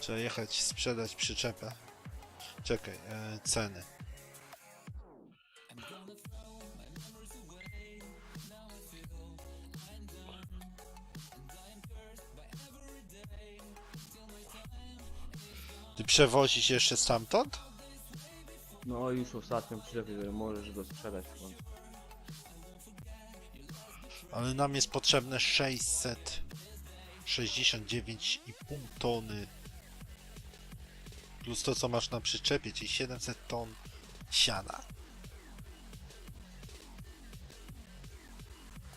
Trzeba jechać sprzedać przyczepę. Czekaj, e, ceny. Ty przewozisz jeszcze stamtąd? No już ostatnią przyczepę, że możesz go sprzedać. Ale nam jest potrzebne 669,5 tony. Plus to, co masz na przyczepie, czyli 700 ton siana.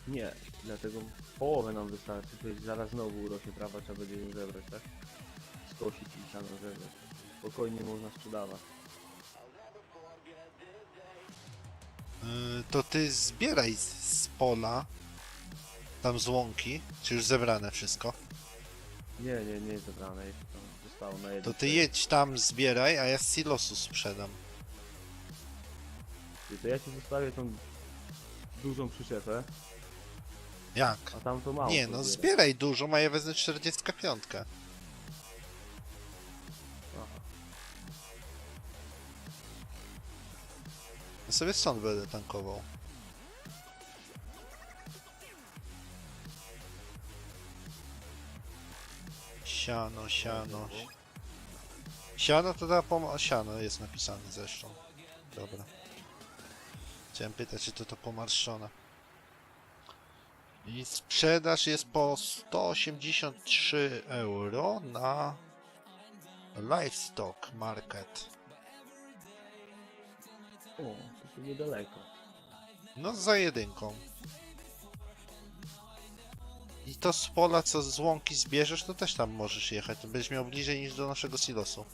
Nie, dlatego połowę nam wystarczy, to jest zaraz znowu urośnie trawa, trzeba będzie ją zebrać, tak? Skosić i siano zebrać. Spokojnie można sprzedawać. Yy, to ty zbieraj z, z pola, tam z łąki, czy już zebrane wszystko. Nie, nie, nie jest zebrane, jeszcze tam zostało na jedno. To ty jedź tam, zbieraj, a ja z silosu sprzedam. To ja ci zostawię tą dużą przyczepę, Jak? a tam to mało. Nie, no zbieraj dużo, a ja wezmę 45. Aha. Ja sobie stąd będę tankował. Siano, siano. Siano to da pom... Siano jest napisane zresztą. Dobra. Chciałem pytać, czy to to pomarszczone. I sprzedaż jest po 183 euro na Livestock Market. O, to tu niedaleko. No za jedynką. I to z pola, co z łąki zbierzesz, to też tam możesz jechać. To będziesz miał bliżej niż do naszego silosu.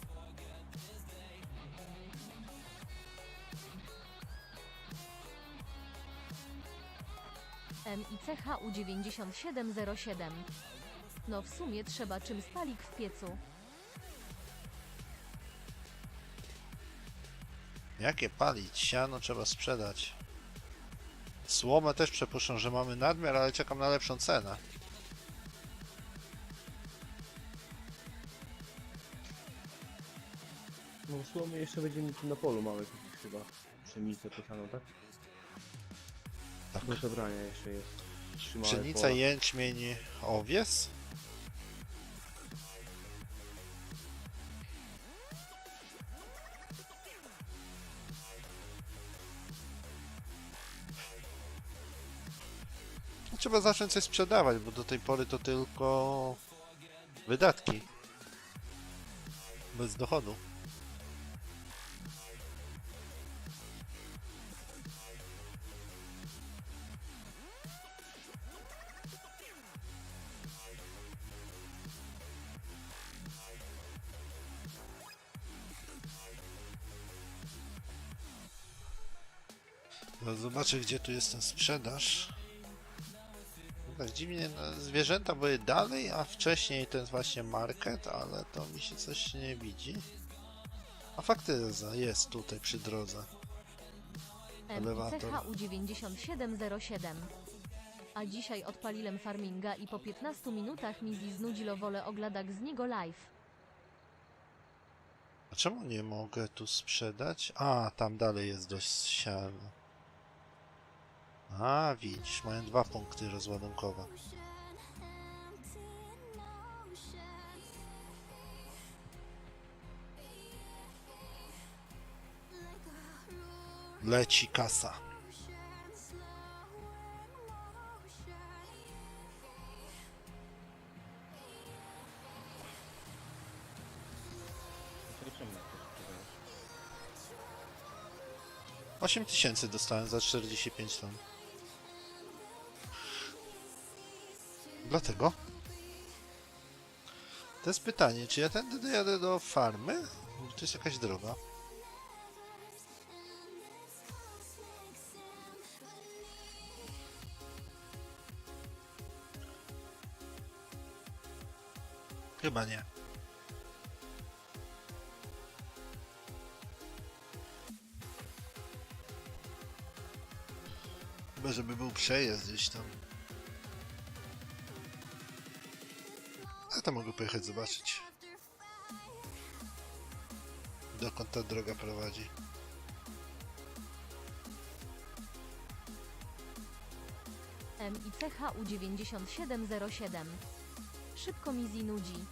MICHU 9707. No w sumie trzeba czym spalik w piecu. Jakie palić? Siano trzeba sprzedać. Słomę też przepuszczą, że mamy nadmiar, ale czekam na lepszą cenę. No słomy jeszcze będziemy tu na polu małe kupić chyba. Pszenicę posianą, tak? Tak. Do zebrania jeszcze jest. Trzy małe Pszenica, pola. jęczmień, owies. Trzeba zacząć coś sprzedawać, bo do tej pory to tylko wydatki. Bez dochodu. Zobaczę, gdzie tu jest ten sprzedaż. Tak dziwnie, no, zwierzęta były dalej, a wcześniej ten właśnie market, ale to mi się coś nie widzi. A faktyza jest tutaj przy drodze. Elewator. MICHU 9707. A dzisiaj odpaliłem farminga i po 15 minutach mi znudzi wolę ogladak z niego live. A czemu nie mogę tu sprzedać? A, tam dalej jest dość siano. A, widzisz, mają dwa punkty rozładunkowe. Leci kasa. 8 tysięcy dostałem za 45 ton. Dlatego. To jest pytanie, czy ja tędy dojadę do farmy? To jest jakaś droga. Chyba nie. Chyba, żeby był przejazd gdzieś tam. A to mogę pojechać zobaczyć. dokąd ta droga prowadzi. MICHU 9707. Szybko mi zinudzi.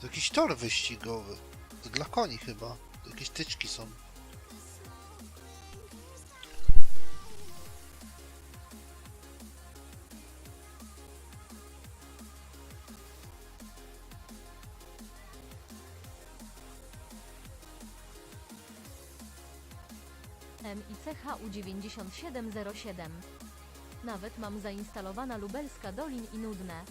To jakiś tor wyścigowy. To dla koni chyba. To jakieś tyczki są. MICHU 9707. Nawet mam zainstalowana lubelska Dolin i nudne.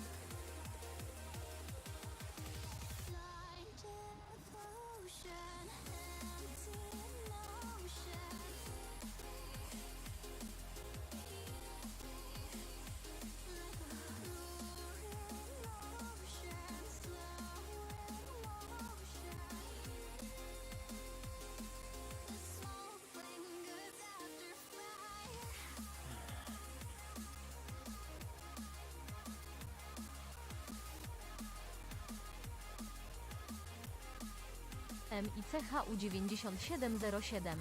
MICHU 9707.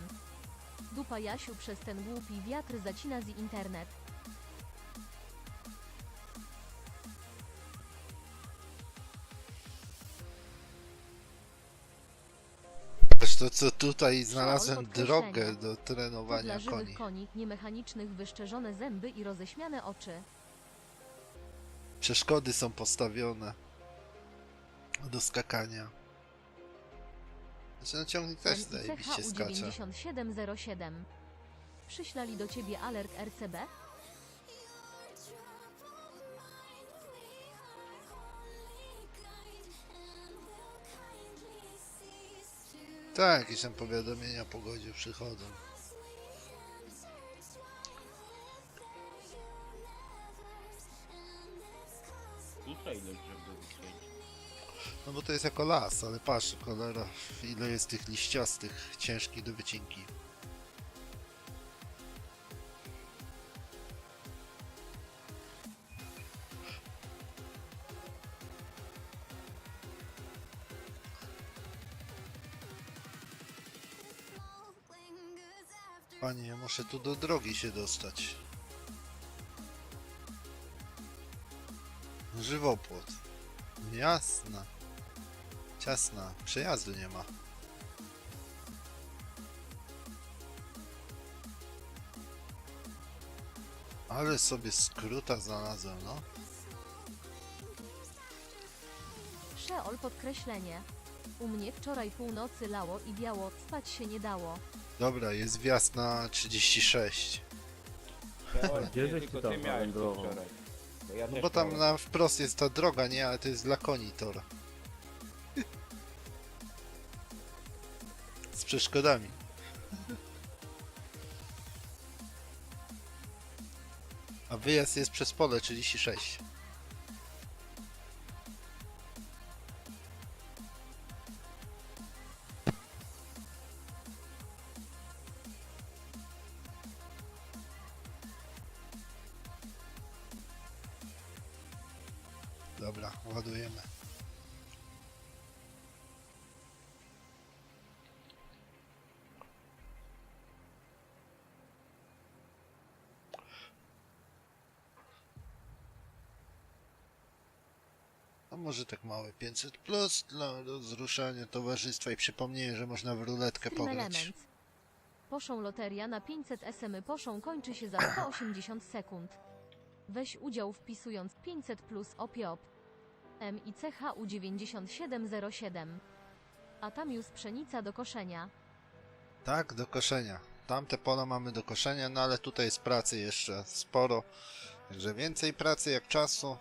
Dupa Jasiu przez ten głupi wiatr zacina z internet. Wiesz to co tutaj znalazłem drogę do trenowania dla żywych koni. koni, niemechanicznych wyszczerzone zęby i roześmiane oczy. Przeszkody są postawione do skakania. Znaczy no ciągnik też zajebiście skacze. 9707. Przyślali do ciebie alert RCB? Tak, jakieś tam powiadomienia o pogodzie przychodzą. No bo to jest jako las, ale patrz, cholera, ile jest tych liściastych, ciężkich do wycinki. Panie, ja muszę tu do drogi się dostać. Żywopłot. Jasna. Ciasna. Przejazdu nie ma. Ale sobie skróta znalazłem, no. Szeol podkreślenie. U mnie wczoraj północy lało i biało, spać się nie dało. Dobra, jest wjazd na 36. Oj, Gdzie tylko ty tam miałeś to wędrował? wczoraj. Bo ja No też bo tam miałem. na wprost jest ta droga, nie? Ale to jest dla koni tor. Przeszkodami. A wyjazd jest przez pole 36. może tak małe 500 plus dla rozruszania towarzystwa i przypomnienie, że można w ruletkę Stream pograć. Elements. Poszą loteria na 500 SM poszą kończy się za 180 sekund. Weź udział wpisując 500 plus opiop. MICHU 9707. A tam już pszenica do koszenia. Tak, do koszenia. Tamte pola mamy do koszenia, no ale tutaj jest pracy jeszcze sporo. Także więcej pracy jak czasu.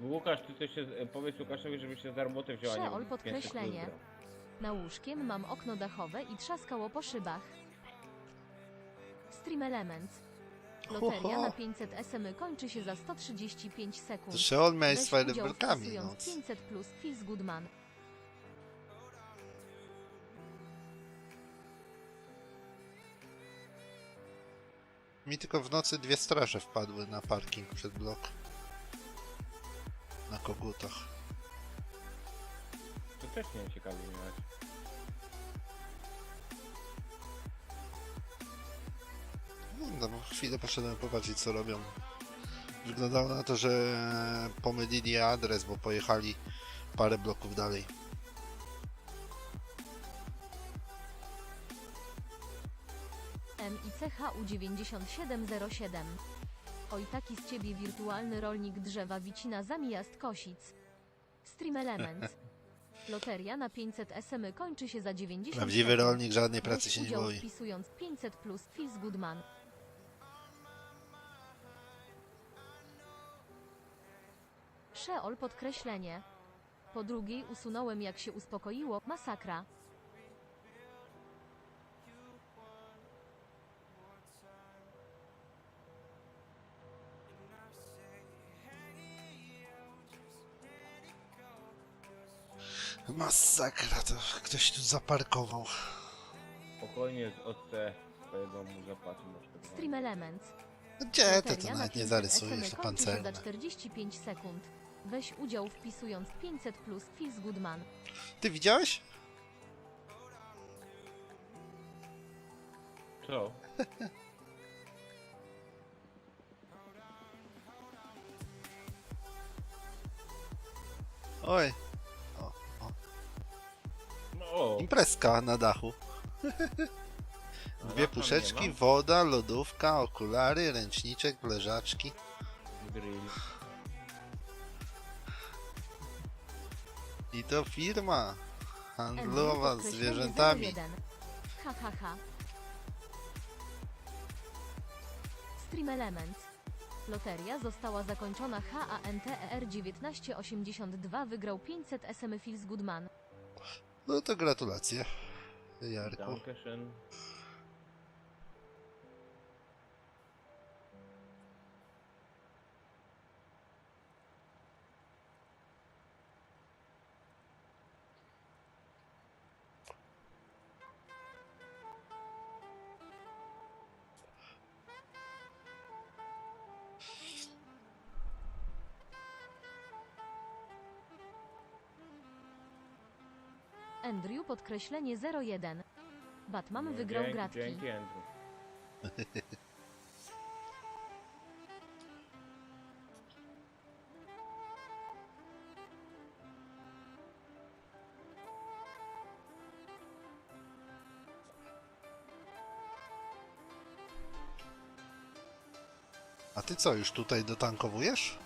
Łukasz, ty coś się, e, powiedz Łukaszowi, żeby się za robotę wziął, a nie Szeol 500 plus podkreślenie. Na łóżkiem mam okno dachowe i trzaskało po szybach. Stream Elements. Loteria na 500 SM kończy się za 135 sekund. To Szeol miałeś z fajerwerkami, no. wpisując 500 plus Fizz Goodman. Mi tylko w nocy dwie straże wpadły na parking przed blok. Kogutach. To też nie ciekawie miałeś. No, no, chwilę poszedłem popatrzeć co robią. Wyglądało na to, że pomylili adres, bo pojechali parę bloków dalej. MICHU 9707. Oj taki z ciebie wirtualny rolnik drzewa Wicina zamijast Kosic. Stream Elements. Loteria na 500 SM kończy się za 90 Prawdziwy rolnik żadnej pracy się nie udział boi. wpisując 500 plus Fils Goodman. Szeol podkreślenie. Po drugiej usunąłem jak się uspokoiło, masakra. Masakra, to ktoś tu zaparkował. Spokojnie od te twojego mu zapłaci. Stream Elements. Gdzie to, Loteria to na nawet nie 500 zarysujesz, to kończy się pancerne. za 45 sekund. Weź udział wpisując 500 plus Fils Goodman. Ty widziałeś? Co? Oj, No, imprezka na dachu. Dwie latam puszeczki, woda, lodówka, okulary, ręczniczek, leżaczki. grill. I to firma handlowa z zwierzętami. 01. Ha ha ha. Stream Elements. Loteria została zakończona HANTER 1982 wygrał 500 SM Fils Goodman. No to gratulacje, Jarku. Dankeschön. Podkreślenie 01. Batman No, wygrał dzięki, gratki. Dzięki Andrew. A ty co, już tutaj dotankowujesz?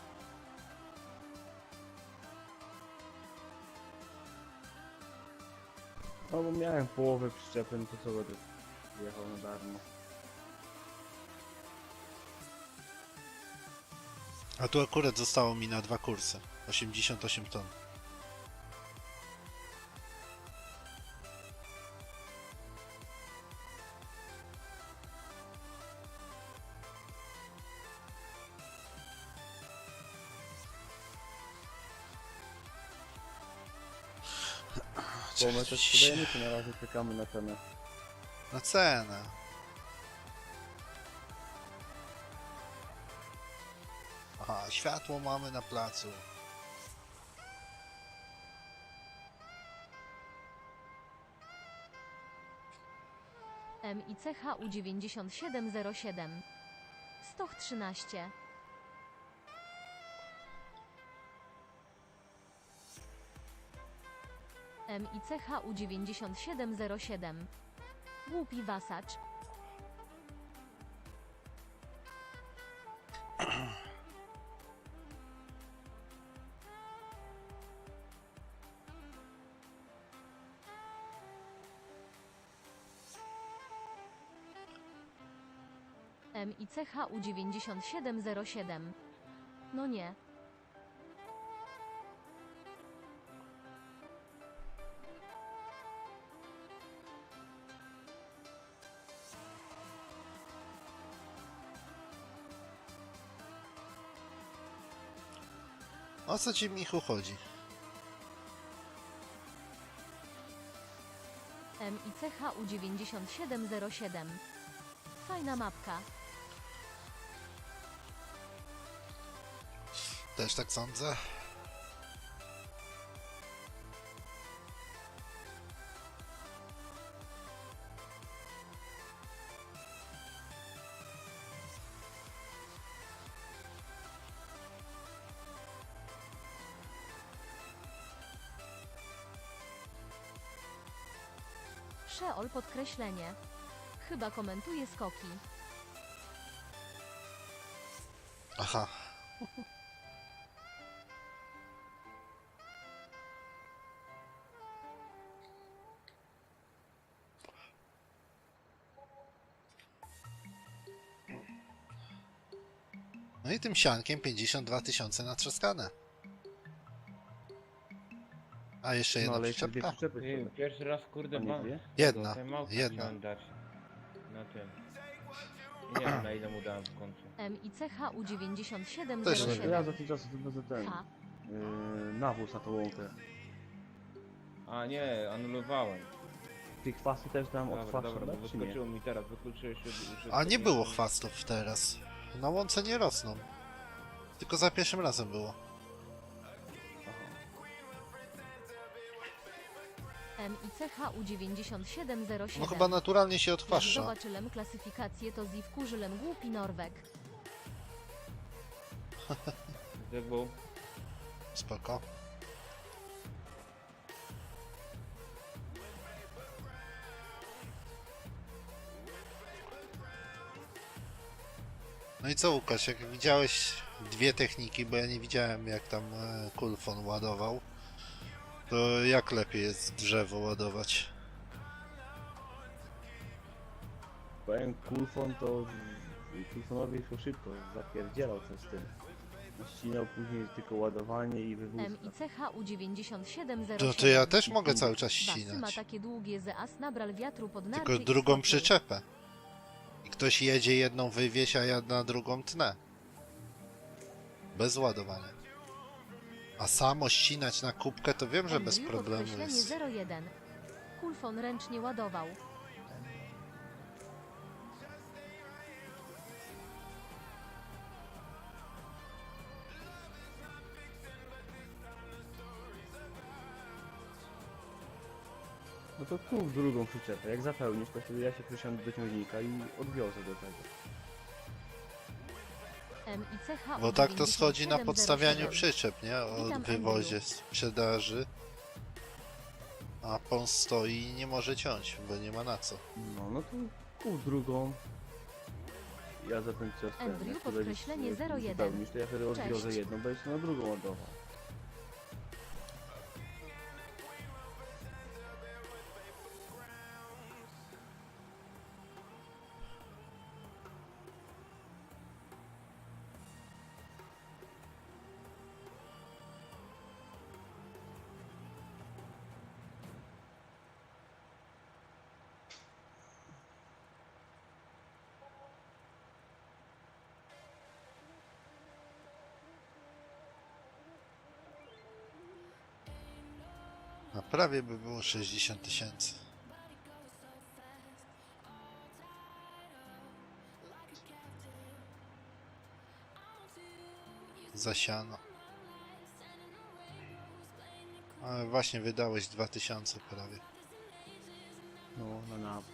Miałem połowę przyczepy, no to co będę jechał na darmo. A tu akurat zostało mi na dwa kursy. 88 ton. Bo my to sprzedajemy, na razie czekamy na cenę? Na cenę. Aha, światło mamy na placu. MICHU 9707. Stoch 13. MICHU 9707. Głupi wasacz. MICHU 9707. No nie. O co ci, Michu, chodzi? MICHU 9707. Fajna mapka. Też tak sądzę. Podkreślenie. Chyba komentuje skoki. Aha. No i tym siankiem 52 tysiące natrzaskane. A jeszcze No jedna przyczepka? Ty, pierwszy raz kurde nie mam? Jedna, jedna. chciałem dać na tym. I nie wiem na ile mu dałem w końcu. MICHU 9707 Też Ja ja za ten czas ten H. yy, nawóz na tą łąkę. A nie, anulowałem. Tych kwasy też dam od Dobra, kwasu, dobra, bo tak, czy nie? wyskoczyło mi teraz, wykluczyłeś się. że A nie było chwastów teraz. Na łące nie rosną. Tylko za pierwszym razem było. MICHU 9707 No chyba naturalnie się odchwaszcza. zobaczyłem klasyfikację, to ziw kurzylem głupi Norweg. Jak był? Spoko. No i co Łukasz, jak widziałeś dwie techniki, bo ja nie widziałem jak tam e, Kulfon ładował, to jak lepiej jest drzewo ładować? Powiem Kulfon to Kulfonowi szło szybko, zapierdzielał ten z tym. Ścinał później tylko ładowanie i wywóz. MICHU 9707 To, to ja też mogę cały czas Basy ma ścinać. takie długie nabral wiatru pod narty Tylko i drugą przyczepę. I ktoś jedzie jedną wywieź, a ja na drugą tnę. Bez ładowania. A samo ścinać na kubkę to wiem, że bez problemu jest. 01. Kulfon ręcznie ładował. No to kup drugą przyczepę. Jak zapełnisz, to wtedy ja się przysiądę do ciągnika i odwiozę do tego. Bo tak to schodzi na 9707. podstawianiu przyczep, nie? O wywozie, sprzedaży. A pon stoi i nie może ciąć, bo nie ma na co. No, no to kup drugą. Ja za ten czas ten, Andrew, podkreślenie jak 01. wypełnisz, to ja wtedy Cześć. jedną, będziesz na drugą ładował. Prawie by było 60 tysięcy. Zasiano. Ale właśnie wydałeś 2000 prawie. No, na nawóz.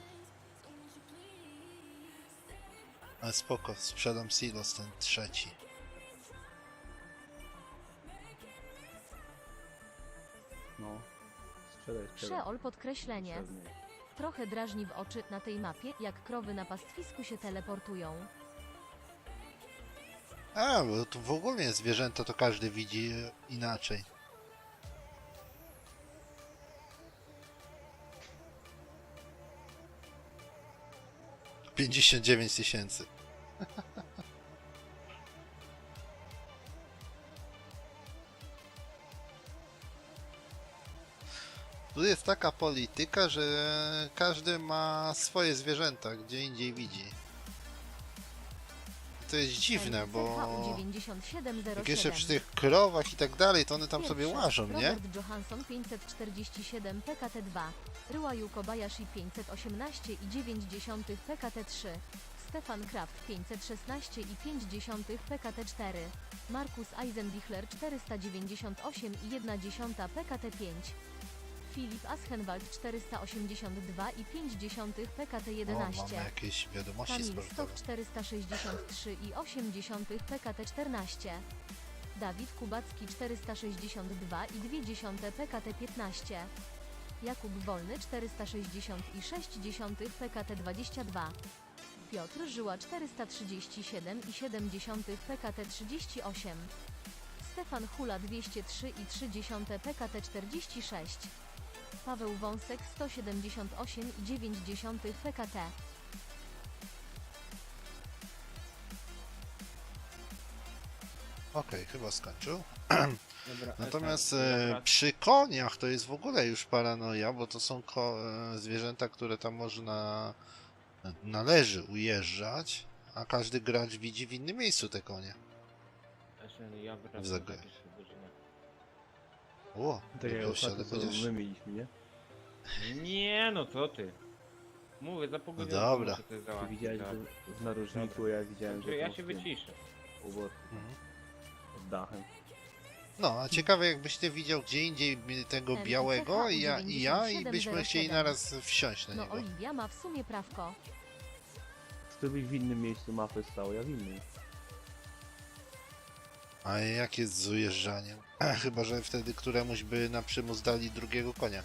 Ale spoko, sprzedam silos ten trzeci. No. Sprzedaj, sprzedaj. Szeol podkreślenie. Trochę drażni w oczy na tej mapie, jak krowy na pastwisku się teleportują. A, bo tu w ogóle zwierzęta to każdy widzi inaczej. Pięćdziesiąt dziewięć tysięcy. Tu jest taka polityka, że każdy ma swoje zwierzęta, gdzie indziej widzi. To jest dziwne, bo MICHU 9707. jak jeszcze przy tych krowach i tak dalej, to one tam sobie łażą, nie? Robert Johansson 547 PKT2, Ryuaju Kobayashi 518 i 90 PKT3, Stefan Kraft 516 i 50 PKT4. Markus Eisenbichler 498 i 1 dziesiąta PKT5. Filip Aschenwald 482 i 50 O, PKT11. mamy jakieś wiadomości Kamil Stok sportowe. 463 i 80 PKT14. Dawid Kubacki 462 i 2 PKT15. Jakub Wolny 460 i 6 PKT22. Piotr Żyła 437 i 7 PKT38. Stefan Hula 203 i 3 PKT46. Paweł Wąsek 178 i 9 PKT. Okej, chyba skończył. Dobra, Natomiast Esa, e, przy koniach to jest w ogóle już paranoja, bo to są ko e, zwierzęta, które tam można, należy ujeżdżać, a każdy gracz widzi w innym miejscu te konie. Esa, ja wracam godziny. O, Tak jak ale ostatnio co będziesz... my mieliśmy, nie? Nie, no co ty? Mówię, za No godziny dobra. muszę to Ty załatwić, widziałeś tak. że w narożniku, ja widziałem, że Dobrze, ja to się wyciszę. u boku, Mhm. pod dachem. No, a ciekawe jakbyś ty widział gdzie indziej tego białego i ja, i ja i byśmy 9707. chcieli naraz wsiąść na No niego. Oliwia ma w sumie prawko. Ty byś w innym miejscu mapy stał, ja w innym. A jak jest z ujeżdżaniem? Chyba, że wtedy któremuś by na przymus dali drugiego konia.